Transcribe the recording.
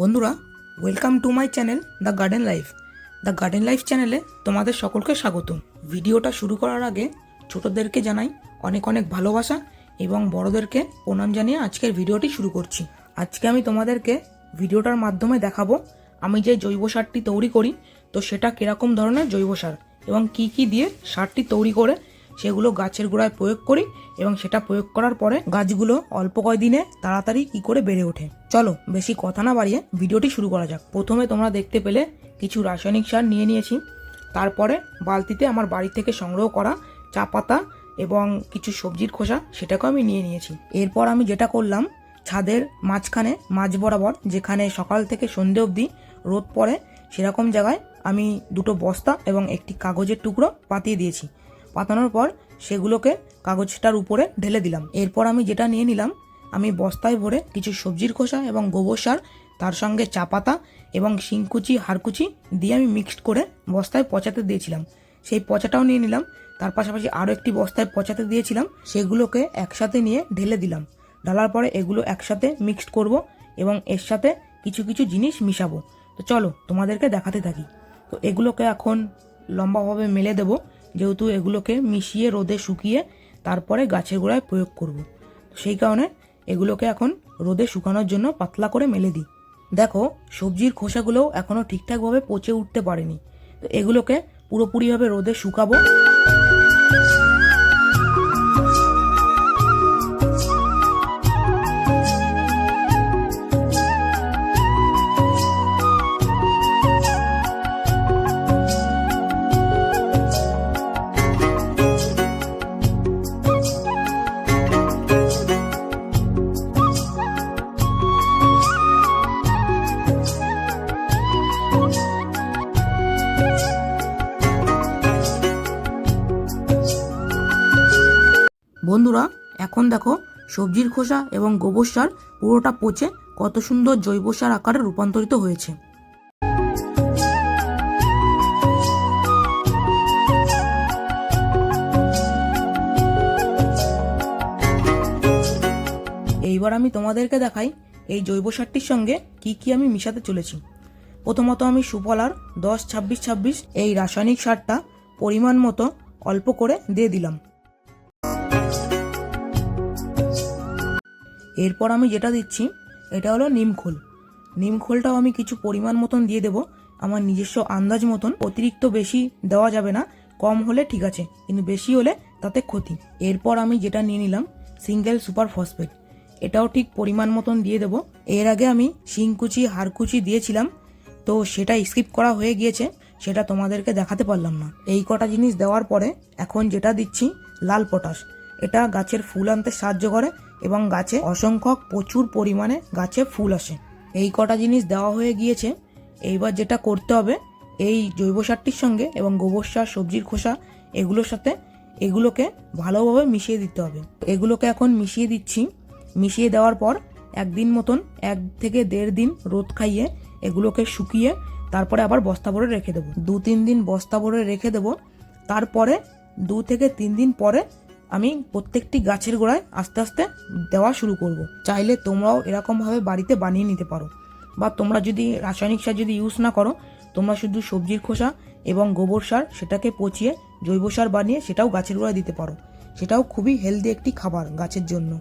বন্ধুরা welcome to my channel the garden life the garden life চ্যানেলে তোমাদের সকলকে স্বাগত ভিডিওটা শুরু করার আগে ছোটদেরকে জানাই অনেক অনেক ভালোবাসা এবং বড়দেরকে প্রণাম জানিয়ে আজকের ভিডিওটি শুরু করছি। আজকে আমি তোমাদেরকে ভিডিওটার মাধ্যমে দেখাবো, আমি যে জৈব সারটি তৈরি করি, তো সেটা কীরকম ধরনের জৈব সার এবং কি কি দিয়ে সারটি তৈরি করে সেগুলো গাছের গোড়ায় প্রয়োগ করি এবং সেটা প্রয়োগ করার পরে গাছগুলো অল্প কয়দিনে তাড়াতাড়ি কি করে বেড়ে ওঠে। চলো, বেশি কথা না বাড়িয়ে ভিডিওটি শুরু করা যাক। প্রথমে তোমরা দেখতে পেলে কিছু রাসায়নিক সার নিয়ে নিয়েছি। তারপরে বালতিতে আমার বাড়ি থেকে সংগ্রহ করা চা পাতা এবং কিছু সবজির খোসা, সেটাকেও আমি নিয়ে নিয়েছি। এরপর আমি যেটা করলাম, ছাদের মাঝখানে মাঝ বরাবর, যেখানে সকাল থেকে সন্ধে অবধি রোদ পড়ে, সেরকম জায়গায় আমি দুটো বস্তা এবং একটি কাগজের টুকরো পাতিয়ে দিয়েছি। পাতানোর পর সেগুলোকে কাগজটার উপরে ঢেলে দিলাম। এরপর আমি যেটা নিয়ে নিলাম আমি বস্তায় ভরে কিছু সবজির খোসা এবং গোবর সার, তার সঙ্গে চা পাতা এবং শিংকুচি, হাড়কুচি দিয়ে আমি মিক্সড করে বস্তায় পচাতে দিয়েছিলাম। সেই পচাটাও নিয়ে নিলাম। তার পাশাপাশি আরও একটি বস্তায় পচাতে দিয়েছিলাম। সেগুলোকে একসাথে নিয়ে ঢেলে দিলাম। ঢালার পরে এগুলো একসাথে মিক্সড করব এবং এর সাথে কিছু কিছু জিনিস মিশাবো। তো চলো, তোমাদেরকে দেখাতে থাকি। তো এগুলোকে এখন লম্বাভাবে মেলে দেব। যেহেতু এগুলোকে মিশিয়ে, রোদে শুকিয়ে তারপরে গাছের গোড়ায় প্রয়োগ করব। সেই কারণে এগুলোকে এখন রোদে শুকানোর জন্য পাতলা করে মেলে দিই। দেখো, সবজির খোসাগুলোও এখনও ঠিকঠাকভাবে পচে উঠতে পারেনি। তো এগুলোকে পুরোপুরিভাবে রোদে শুকাবো। বন্ধুরা, এখন দেখো সবজির খোসা এবং গোবর সার পুরোটা পচে কত সুন্দর জৈব সার আকারে রূপান্তরিত হয়েছে। এইবার আমি তোমাদেরকে দেখাই এই জৈব সারটির সঙ্গে কি কি আমি মিশাতে চলেছি। প্রথমত আমি সুফলার দশ, ছাব্বিশ ছাব্বিশ এই রাসায়নিক সারটা পরিমাণ মতো অল্প করে দিয়ে দিলাম। এরপর আমি যেটা দিচ্ছি, এটা হলো নিমখোল নিমখোলটাও আমি কিছু পরিমাণ মতন দিয়ে দেবো। আমার নিজস্ব আন্দাজ মতন অতিরিক্ত বেশি দেওয়া যাবে না, কম হলে ঠিক আছে, কিন্তু বেশি হলে তাতে ক্ষতি। এরপর আমি যেটা নিয়ে নিলাম, সিঙ্গেল সুপার ফসফেট। এটাও ঠিক পরিমাণ মতন দিয়ে দেবো। এর আগে আমি শিংকুচি হাড়কুচি দিয়েছিলাম, তো সেটা স্কিপ করা হয়ে গিয়েছে, সেটা তোমাদেরকে দেখাতে পারলাম না। এই কটা জিনিস দেওয়ার পরে এখন যেটা দিচ্ছি, লাল পটাশ। এটা গাছের ফুল আনতে সাহায্য করে এবং গাছে অসংখ্য প্রচুর পরিমাণে গাছে ফুল আসে। এই কটা জিনিস দেওয়া হয়ে গিয়েছে। এইবার যেটা করতে হবে, এই জৈব সারটির সঙ্গে এবং গোবর সার, সবজির খোসা, এগুলোর সাথে এগুলোকে ভালোভাবে মিশিয়ে দিতে হবে। এগুলোকে এখন মিশিয়ে দিচ্ছি। মিশিয়ে দেওয়ার পর একদিন মতন, এক থেকে দেড় দিন রোদ খাইয়ে এগুলোকে শুকিয়ে তারপরে আবার বস্তা ভরে রেখে দেবো। দু তিন দিন বস্তা ভরে রেখে দেবো। তারপরে দু থেকে তিন দিন পরে আমি প্রত্যেকটি গাছের গোড়ায় আস্তে আস্তে দেওয়া শুরু করব। চাইলে তোমরাও এরকমভাবে বাড়িতে বানিয়ে নিতে পারো। বা তোমরা যদি রাসায়নিক সার যদি ইউজ না করো, তোমরা শুধু সবজির খোসা এবং গোবর সার সেটাকে পচিয়ে জৈব সার বানিয়ে সেটাও গাছের গোড়ায় দিতে পারো। সেটাও খুবই হেলদি একটি খাবার গাছের জন্য।